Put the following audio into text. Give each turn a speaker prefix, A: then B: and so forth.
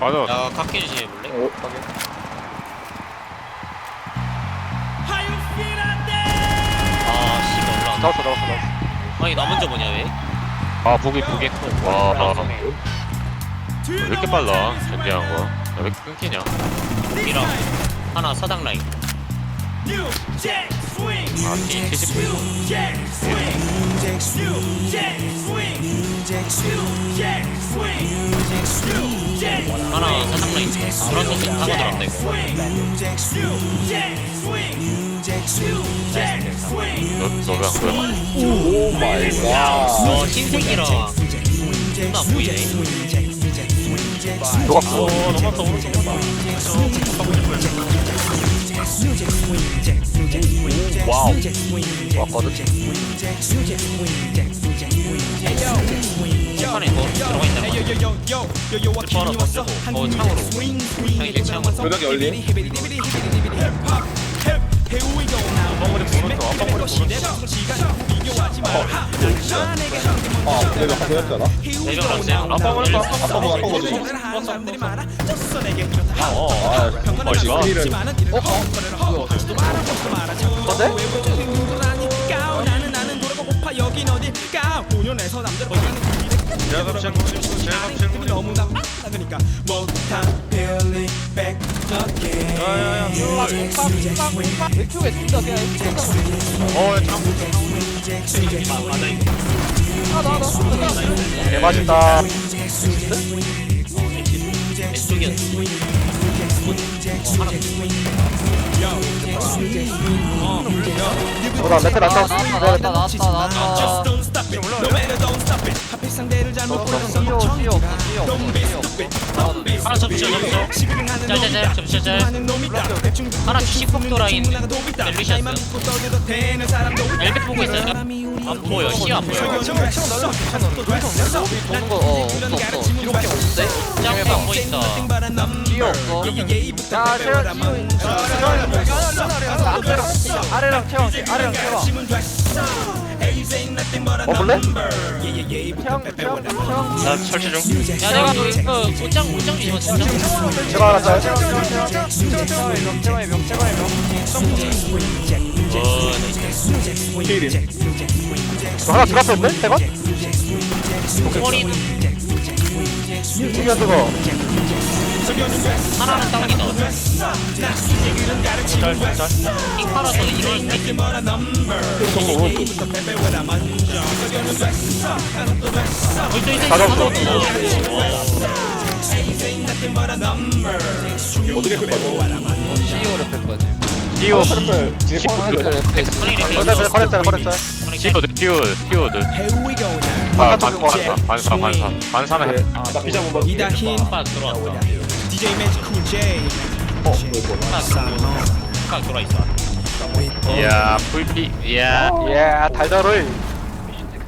A: 맞아.
B: 야 각기 주시 해 볼래?
C: 오 확인
B: 아 씨가 올라왔네
C: 나왔어 나왔어 나왔어
B: 아니 나 먼저 뭐냐 왜?
A: 아 보기 보기. 와. 왜 이렇게 빨라? 준비한 거. 야, 왜 이렇게 끊기냐?
B: 이랑 하나 사당 라인
A: 아, T 79.
B: 하나 사당 라인 브라소스 타고 들어간다 이거
A: 너, 너왜안 보여?
C: 오 마이
B: 갓너 흰색이라 존나 보이네
C: 녹았어
B: 어 넘었어 오른쪽
C: 와우 왔거든
B: 판에 뭐 들어가 말이야 리퍼 하나 던져서 어 창으로. 형이 내 창으로.
C: 조력이 열린. 아 내가 한 대였잖아?
B: 대병 람세요.
A: 아빠 보냈어.
C: 아빠 보고 아빠 보지
A: 어. 어, 이거. 어, 참.
C: 개맛있다
B: 왼쪽이었어
C: 보다 메탈 났다
D: 나왔다 나왔다 나왔다. 찌오 없어 찌오
B: 하나 접시죠 접시죠 접시죠 짤 하나 시폭도 라인 멜리시아스 엘베 보고 있어요 안 보여 시안 보여
D: 도는 거 어 없어 없어 뒤로밖에 없는데
B: 짱도 안 보인다
D: 찌오 없어 야 채영 찌오 아래랑 채영 아래랑 채영
C: 먹을래?
A: 나 설치 중.
B: 야 내가 그 옷장 옷장 주시면 진짜
C: 제발 하나 짤
D: 채영 채영 채영 채영 채영의 명 채영의 명 채영의
C: 명어저 하나 들어갔었는데? 대박?
B: 머리는
C: 튀겨 뜨거
B: 하나는 다운이다 핑 팔아서 이걸 이렇게 벌써 이제
C: 가져왔어. 어떻게 끌 거야?
D: 찌오를 뺐거든
A: 띄우.
C: 트리플 뒤에
A: 십-
C: 포함
D: 그 레프트
B: 허리 이렇게
C: 커넥터 커넥터 커넥터
A: 띄우드, 띄우드, 띄우드. 아, 반, 반사, 반사, 반사. 반사는 해.
C: 나 비자 한번
E: 이다
B: 흰파 들어왔다
C: 어 이거
B: 파 들어와 있어.
A: 이야, 풀피, 이야.
C: 예 달달을